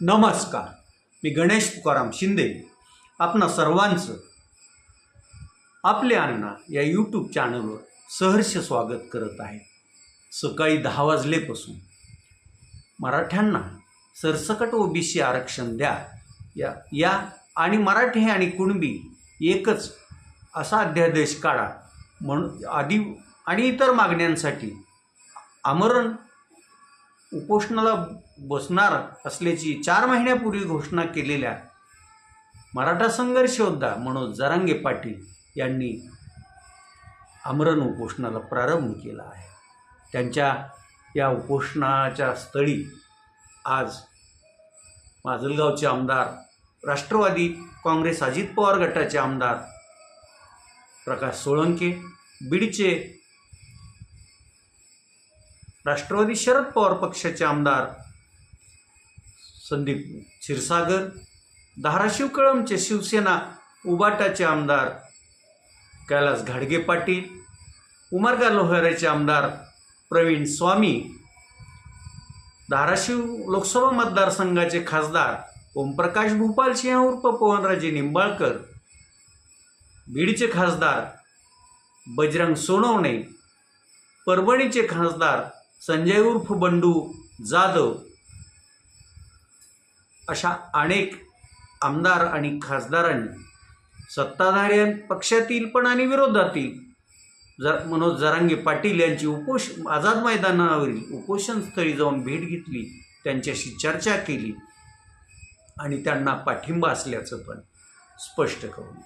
नमस्कार. मी गणेश तुकाराम शिंदे. आपणा सर्वांचं आपले अण्णा या यूट्यूब चॅनलवर सहर्ष स्वागत करत आहे. सकाळी दहा वाजलेपासून मराठ्यांना सरसकट ओबीसी आरक्षण द्या. या या आणि मराठी आणि कुणबी एकच असा अध्यादेश काढा. म्हणून आधी आणि इतर मागण्यांसाठी आमरण उपोषणाला बसणार असल्याची चार महिन्यापूर्वी घोषणा केलेल्या मराठा संघर्ष योद्धा मनोज जरांगे पाटील यांनी आमरण उपोषणाला प्रारंभ केला आहे. त्यांच्या या उपोषणाच्या स्थळी आज माजलगावचे आमदार राष्ट्रवादी काँग्रेस अजित पवार गटाचे आमदार प्रकाश सोळंके बीडचे राष्ट्रवादी शरद पवार पक्षाचे आमदार संदीप क्षीरसागर धाराशिव कळमचे शिवसेना उबाटाचे आमदार कैलास घाडगे पाटील उमरगा लोहऱ्याचे आमदार प्रवीण स्वामी धाराशिव लोकसभा मतदारसंघाचे खासदार ओमप्रकाश भूपाल सिंह उर्फ पवनराजे निंबाळकर बीडचे खासदार बजरंग सोनवणे परभणीचे खासदार संजय उर्फ बंडू जाधव अशा अनेक आमदार आणि खासदारांनी सत्ताधारी पक्षातील पण आणि विरोधातील जर मनोज जरांगे पाटील यांची उपोष आझाद मैदानावरील उपोषणस्थळी जाऊन भेट घेतली त्यांच्याशी चर्चा केली आणि त्यांना पाठिंबा असल्याचं पण स्पष्ट करून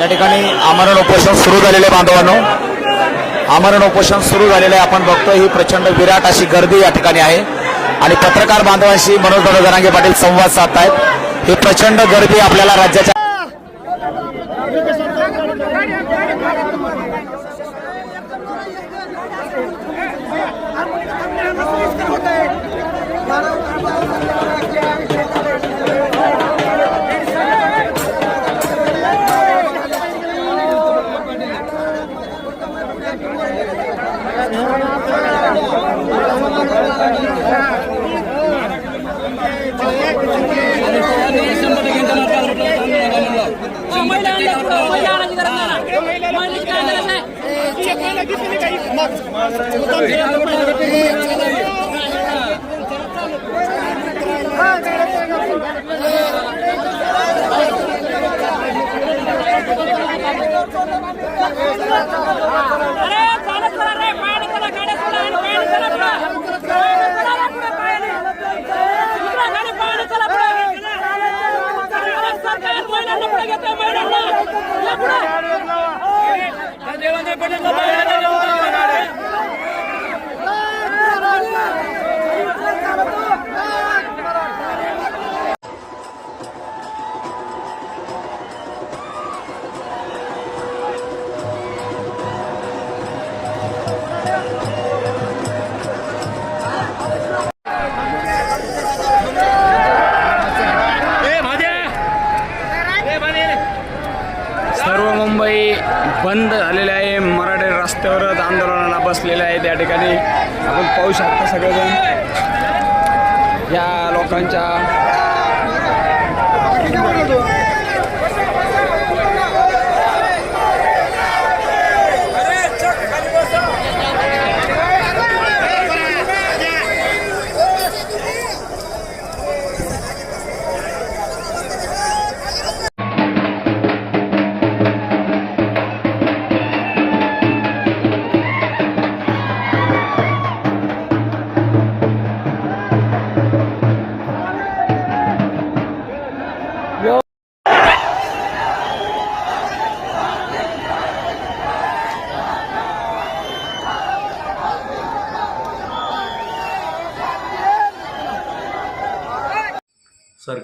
या ठिकाणी आमरण उपोषण सुरू झालेले बांधवांनो. आमरण उपोषण सुरू झालेलं आहे आपण बघतो ही प्रचंड विराट अशी गर्दी या ठिकाणी आहे. आणि पत्रकार बांधवांशी मनोज जरांगे पाटील संवाद साधतायत. ही प्रचंड गर्दी आपल्याला राज्याच्या अरे चालत चला ठिकाणी आपण पाहू शकता सगळं या लोकांच्या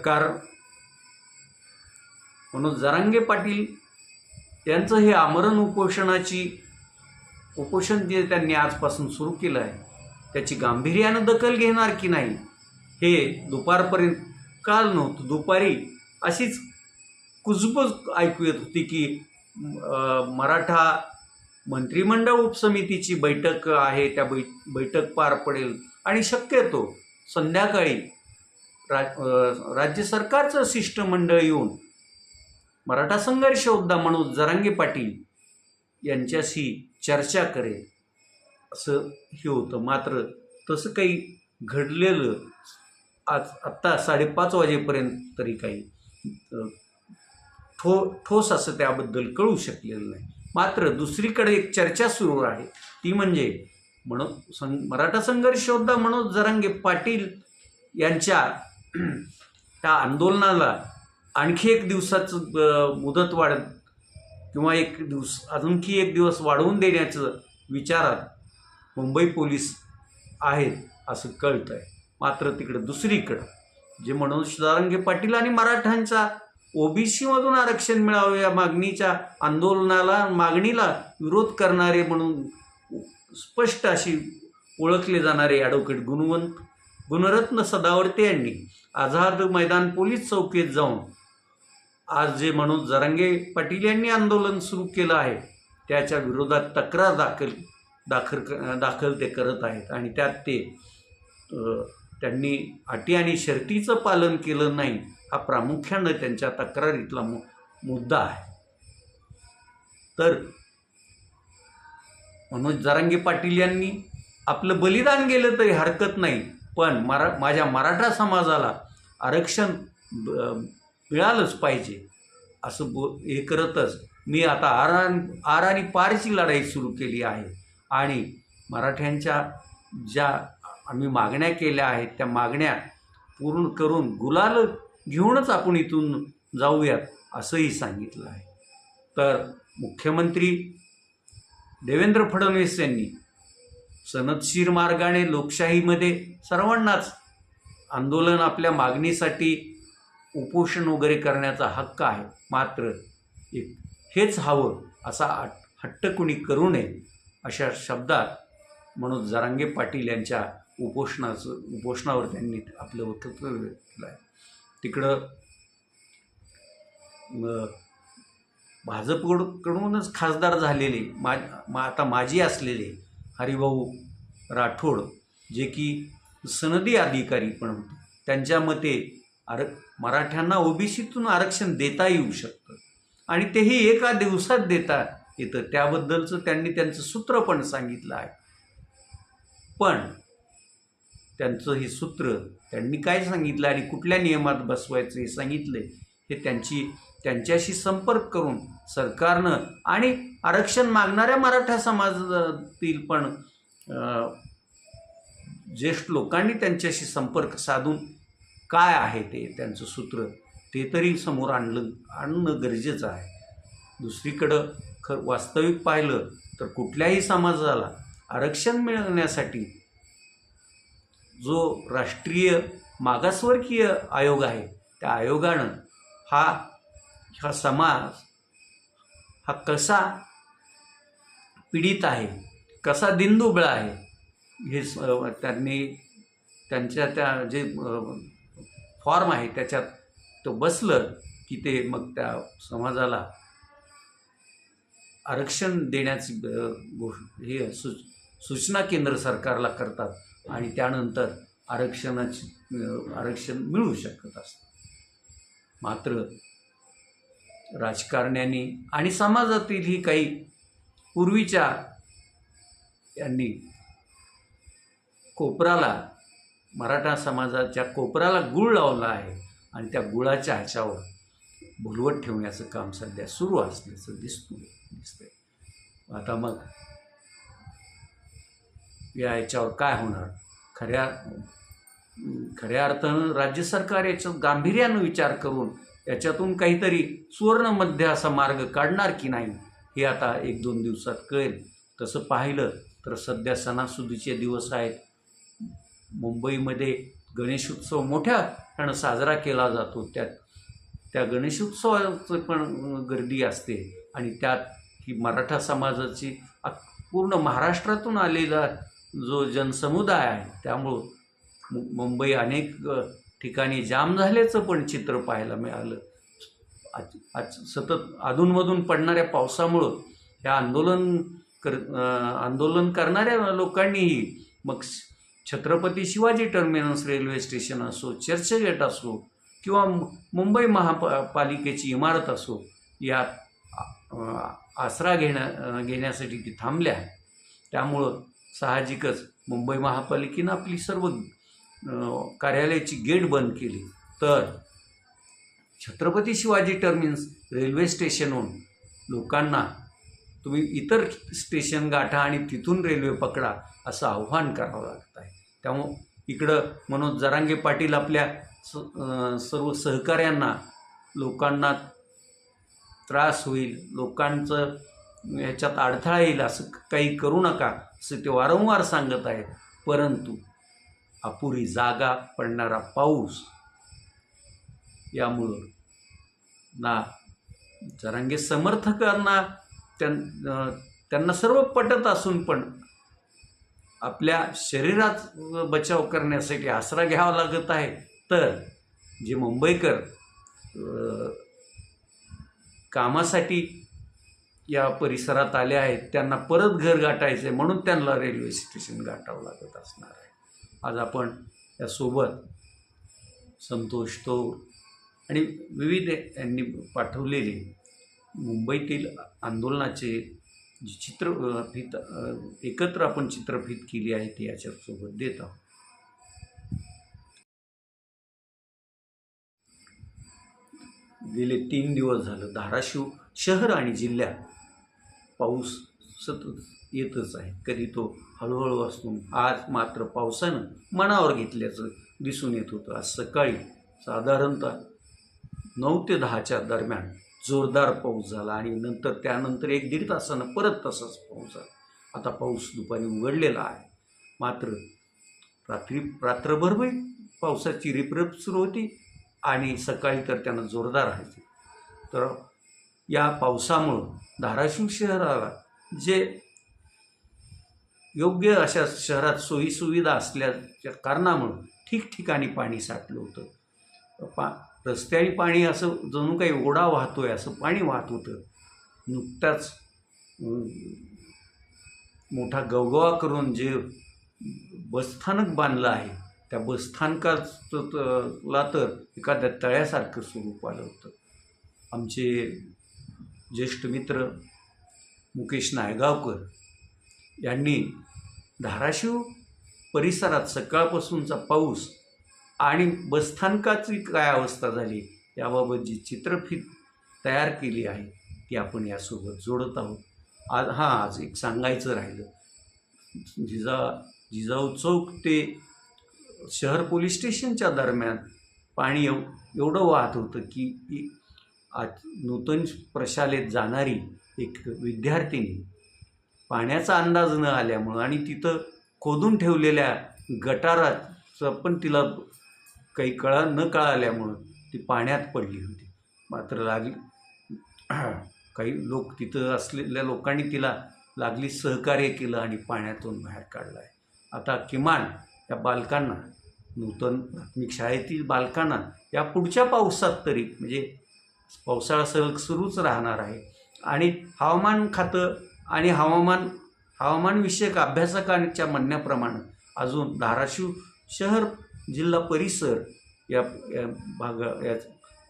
सरकार म्हणून जरांगे पाटील त्यांचं हे आमरण उपोषणाची उपोषण जे त्यांनी आजपासून सुरू केलं आहे त्याची गांभीर्यानं दखल घेणार की नाही हे दुपारपर्यंत काल नव्हतं. दुपारी अशीच कुजबुज ऐकू येत होती की मराठा मंत्रिमंडळ उपसमितीची बैठक आहे त्या बै बैठक पार पडेल आणि शक्यतो संध्याकाळी राज राज्य सरकारचं शिष्टमंडळ येऊन मराठा संघर्ष योद्धा मनोज जरांगे पाटील यांच्याशी चर्चा करेल. असं हे होतं. मात्र तसं काही घडलेलं आज आत्ता साडेपाच वाजेपर्यंत तरी काही ठो ठोस असं त्याबद्दल कळू शकलेलं नाही. मात्र दुसरीकडे एक चर्चा सुरू आहे. ती म्हणजे म्हणून सं मराठा संघर्ष योद्धा मनोज जरांगे पाटील यांच्या त्या आंदोलनाला आणखी एक दिवसाचं मुदत वाढ किंवा एक दिवस आणखी एक दिवस वाढवून देण्याचं विचारात मुंबई पोलीस आहेत असं कळतं आहे मात्र तिकडं दुसरीकडं जे मनोज दारंगे पाटील आणि मराठ्यांचा ओबीसीमधून आरक्षण मिळावं या मागणीच्या आंदोलनाला मागणीला विरोध करणारे म्हणून स्पष्ट अशी ओळखले जाणारे ॲडव्होकेट गुणवंत गुणरत्न सदावर्ते यांनी आझाद मैदान पोलीस चौकीत जाऊन आज जे मनोज जरांगे पाटील यांनी आंदोलन सुरू केलं आहे त्याच्या विरोधात तक्रार दाखल दाखल क- दाखल ते करत आहेत. आणि त्यात ते त्यांनी अटी आणि शर्तीचं पालन केलं नाही हा प्रामुख्यानं त्यांच्या तक्रारीतला मु मुद्दा आहे. तर मनोज जरांगे पाटील यांनी आपलं बलिदान गेलं तरी हरकत नाही. पण मरा माझ्या मराठा समाजाला आरक्षण ब- मिळालंच पाहिजे. असं बो हे करतच. मी आता आरान आर आणि पारची लढाई सुरू केली आहे. आणि मराठ्यांच्या ज्या आम्ही मागण्या केल्या आहेत त्या मागण्या पूर्ण करून गुलाल घेऊनच आपण इथून जाऊयात असंही सांगितलं आहे. तर मुख्यमंत्री देवेंद्र फडणवीस यांनी सनदशीर मार्गाने लोकशाहीमध्ये सर्वांनाच आंदोलन आपल्या मागणीसाठी उपोषण वगैरे करण्याचा हक्क आहे. मात्र एक हेच हवं असा हट्ट कुणी करू नये अशा शब्दात मनोज जरांगे पाटील यांच्या उपोषणाचं उपोषणावर त्यांनी आपलं वक्तव्य केलं आहे. तिकडं भाजपकडूनच खासदार झालेले मा मा आता माजी असलेले हरिभाऊ राठोड जे की सनदी अधिकारी पण होते. त्यांच्या मते आर मराठ्यांना ओबीसीतून आरक्षण देता येऊ शकतं. आणि तेही एका दिवसात देता येतं. त्याबद्दलचं त्यांनी त्यांचं सूत्र पण सांगितलं आहे. पण त्यांचं हे सूत्र त्यांनी काय सांगितलं आणि कुठल्या नियमात बसवायचं हे सांगितलं हे त्यांची त्यांच्याशी संपर्क करून सरकारनं आणि आरक्षण मागणाऱ्या मराठा समाजातील पण ज्येष्ठ लोकांनी त्यांच्याशी संपर्क साधून काय आहे ते त्यांचं सूत्र ते तरी समोर आणलं आणणं गरजेचं आहे. दुसरीकडं खर वास्तविक पाहिलं तर कुठल्याही समाजाला आरक्षण मिळवण्यासाठी जो राष्ट्रीय मागासवर्गीय आयोग आहे त्या आयोगानं हा हा समाज हा कसा पीडित आहे. कसा दिनदुबळा आहे हे त्यांनी त्यांच्या त्या जे फॉर्म आहे त्याच्यात तो बसलं की ते मग त्या समाजाला आरक्षण देण्याची अ, हे सु सूचना केंद्र सरकारला करतात आणि त्यानंतर आरक्षणाची आरक्षण मिळू शकत असतं. मात्र राजकारण्यांनी आणि समाजातीलही काही पूर्वीच्या यांनी कोपराला मराठा समाजाच्या कोपराला गुळ लावला आहे आणि त्या गुळाच्या ह्याच्यावर भुलवत ठेवण्याचं काम सध्या सुरू असल्याचं दिसतो दिसतंय. आता मग या याच्यावर काय होणार? खऱ्या खऱ्या अर्थानं राज्य सरकार याच्यात गांभीर्यानं विचार करून याच्यातून काहीतरी सुवर्णमध्ये असा मार्ग काढणार की नाही? हे आता एक दोन दिवसात कळेल. तसं पाहिलं तर सध्या सणासुदीचे दिवस आहेत. मुंबईमध्ये गणेशोत्सव मोठ्या त्यानं साजरा केला जातो. त्यात त्या गणेशोत्सवाचं पण गर्दी असते आणि त्यात ही मराठा समाजाची पूर्ण महाराष्ट्रातून आलेला जो जनसमुदाय आहे त्यामुळं मु- मुंबई अनेक ठिकाणी जाम झाल्याचं पण चित्र पाहायला मिळालं. आज आज सतत अधूनमधून पडणाऱ्या पावसामुळं या आंदोलन कर आंदोलन करणाऱ्या लोकांनीही मग Chhatrapati Shivaji Terminus railway station असो चर्चगेट असो किंवा मुंबई मुंबई महापालिकेची इमारत असो यात आसरा घेण्या घेण्यासाठी ती थांबल्या आहे त्यामुळं साहजिकच मुंबई महापालिकेनं आपली सर्व कार्यालयाची गेट बंद केली. तर छत्रपती शिवाजी टर्मिन्स रेल्वे स्टेशनहून लोकांना तुम्ही इतर स्टेशन गाठा आणि तिथून रेल्वे पकडा असं आव्हान करावं लागत आहे. त्यामुळं इकडं मनोज जरांगे पाटील आपल्या स सर्व सहकाऱ्यांना लोकांना त्रास होईल लोकांचं याच्यात अडथळा येईल असं काही करू नका असं ते वारंवार सांगत आहेत. परंतु अपुरी जागा पडणारा पाऊस यामुळं. ना जरांगे समर्थकांना त्यां त्यांना सर्व पटत असून पण आपल्या शरीरात बचाव करण्यासाठी आसरा घ्यावा लागत आहे. तर जे मुंबईकर कामासाठी या परिसरात आले आहेत त्यांना परत घर गाठायचे म्हणून त्यांना रेल्वे स्टेशन गाठावं लागत असणार आहे. आज आपण यासोबत संतोष तोर आणि विविध यांनी पाठवलेले मुंबईतील आंदोलनाचे जी चित्र एकत्र आपण चित्रफित केली आहे ती याच्यासोबत देत आहोत. गेले तीन दिवस झालं. धाराशिव शहर आणि जिल्ह्यात पाऊस सतत येतच आहे. कधी तो हळूहळू असून आज मात्र पावसानं मनावर घेतल्याचं दिसून येत होतं. आज सकाळी साधारणतः नऊ ते दहाच्या दरम्यान जोरदार पाऊस झाला आणि नंतर त्यानंतर एक दीड तासानं परत तसाच पाऊस झाला. आता पाऊस दुपारी उघडलेला आहे. मात्र रात्री रात्रभर पावसाची रिपरिप सुरू होती आणि सकाळी तर त्यानं जोरदार राहायचे तर या पावसामुळं धाराशिव शहराला जे योग्य अशा शहरात सोयीसुविधा असल्याच्या कारणामुळं ठिकठिकाणी पाणी साठलं होतं. पा रस्त्याने पाणी असं जणू काही ओढा वाहतो आहे असं पाणी वाहत होतं. नुकताच मोठा गवगवा करून जे बसस्थानक बांधलं आहे त्या बसस्थानकाला तर एखाद्या तळ्यासारखं स्वरूप आलं होतं. आमचे ज्येष्ठ मित्र मुकेश नायगावकर यांनी धाराशिव परिसरात सकाळपासूनचा पाऊस आणि बसस्थानकाची काय अवस्था झाली याबाबत जी चित्रफित तयार केली आहे ती आपण यासोबत जोडत आहोत. आज हां आज एक सांगायचं राहिलं. जिजा जिजाऊ चौक ते शहर पोलीस स्टेशनच्या दरम्यान पाणी एव एवढं वाहत होतं की आज नूतन प्रशालेत जाणारी एक विद्यार्थिनी पाण्याचा अंदाज न आल्यामुळं आणि तिथं खोदून ठेवलेल्या गटाराचं पण तिला काही कळा न कळाल्यामुळं ती पाण्यात पडली होती. मात्र लागली काही लोक तिथं असलेल्या लोकांनी तिला लागली सहकार्य केलं आणि पाण्यातून बाहेर काढलं आहे आता किमान या बालकांना नूतन प्राथमिक शाळेतील बालकांना या पुढच्या पावसात तरी म्हणजे पावसाळा सलग सुरूच राहणार आहे. आणि हवामान खातं आणि हवामान हवामानविषयक अभ्यासकांच्या म्हणण्याप्रमाणे अजून धाराशिव शहर जिल्हा परिसर या या भागा या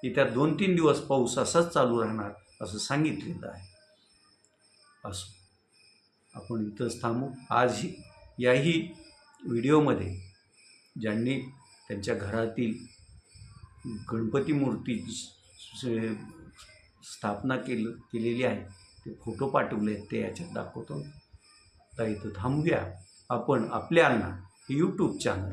येत्या दोन तीन दिवस पाऊस असाच चालू राहणार असं सांगितलेलं आहे. असो. आपण इथंच थांबू. आजही याही व्हिडिओमध्ये ज्यांनी त्यांच्या घरातील गणपती मूर्ती स्थापना केलं केलेली आहे ते फोटो पाठवले आहेत ते याच्यात दाखवतो. आता इथं थांबूया. आपण आपल्यांना यूट्यूब चॅनल